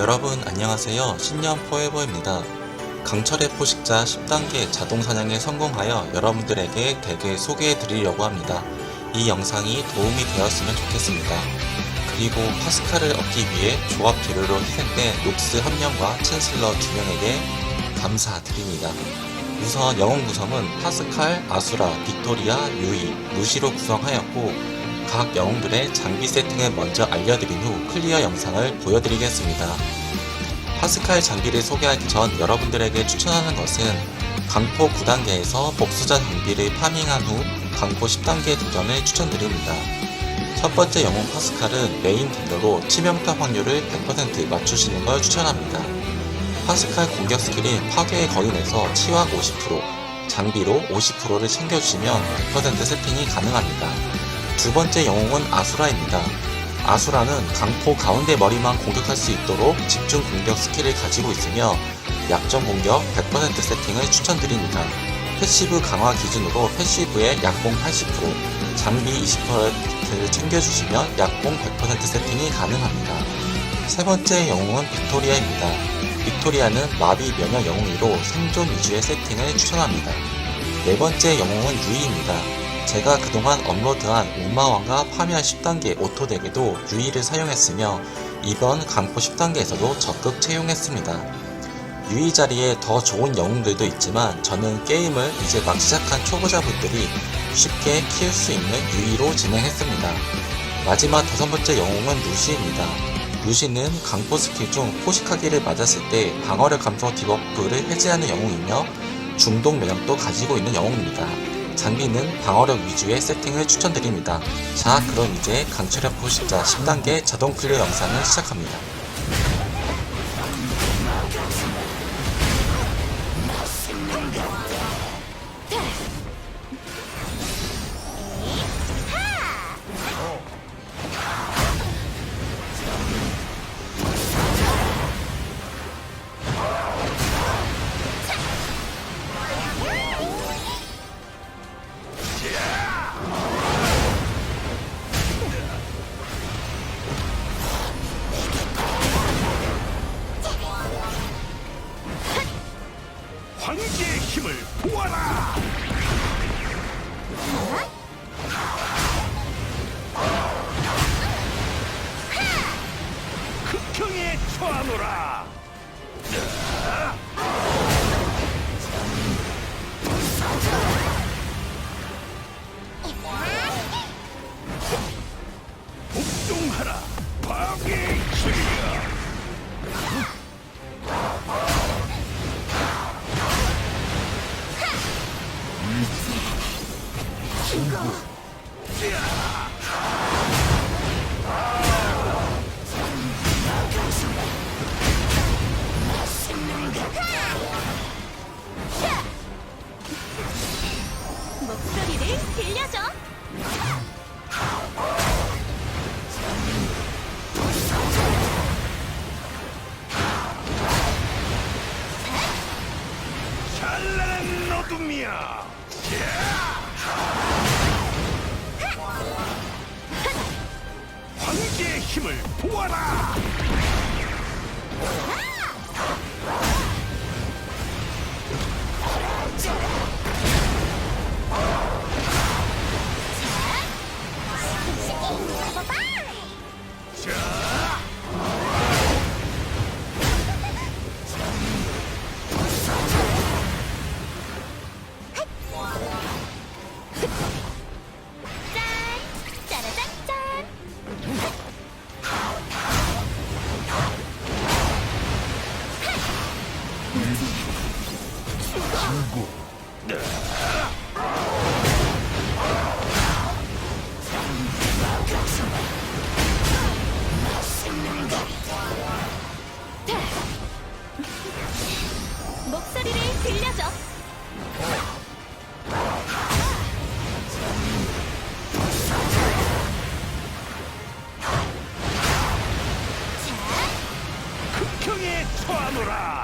여러분 안녕하세요. 신년 포에버입니다. 강철의 포식자 10단계 자동 사냥에 성공하여 여러분들에게 대개 소개해 드리려고 합니다. 이 영상이 도움이 되었으면 좋겠습니다. 그리고 파스칼을 얻기 위해 조합 재료로 희생된 녹스 한 명과 챈슬러 두 명에게 감사드립니다. 우선 영웅 구성은 파스칼, 아수라, 빅토리아, 유이, 루시로 구성하였고 각 영웅들의 장비 세팅을 먼저 알려드린 후 클리어 영상을 보여드리겠습니다. 파스칼 장비를 소개하기 전 여러분들에게 추천하는 것은 강포 9단계에서 복수자 장비를 파밍한 후 강포 10단계 도전을 추천드립니다. 첫 번째 영웅 파스칼은 메인 딜러로 치명타 확률을 100% 맞추시는 걸 추천합니다. 파스칼 공격 스킬인 파괴의 거인에서 치확 50%, 장비로 50%를 챙겨주시면 100% 세팅이 가능합니다. 두 번째 영웅은 아수라입니다. 아수라는 강포 가운데 머리만 공격할 수 있도록 집중 공격 스킬을 가지고 있으며 약점 공격 100% 세팅을 추천드립니다. 패시브 강화 기준으로 패시브의 약공 80%, 장비 20%를 챙겨주시면 약공 100% 세팅이 가능합니다. 세 번째 영웅은 빅토리아입니다. 빅토리아는 마비 면역 영웅이로 생존 위주의 세팅을 추천합니다. 네 번째 영웅은 유이입니다. 제가 그동안 업로드한 우마왕과 파멸 10단계 오토덱에도 유이를 사용했으며 이번 강포 10단계에서도 적극 채용했습니다. 유이 자리에 더 좋은 영웅들도 있지만 저는 게임을 이제 막 시작한 초보자분들이 쉽게 키울 수 있는 유이로 진행했습니다. 마지막 다섯 번째 영웅은 루시입니다. 루시는 강포 스킬 중 포식하기를 맞았을 때 방어력 감소 디버프를 해제하는 영웅이며 중독 면역도 가지고 있는 영웅입니다. 장비는 방어력 위주의 세팅을 추천드립니다. 자 그럼 이제 강철의 포식자 10단계 자동 클리어 영상을 시작합니다. 처하노라! 복종하라! 파괴의 힘이야! 목소 찬란한 어둠이야! 황제의 힘을 보아라! 자, capturar.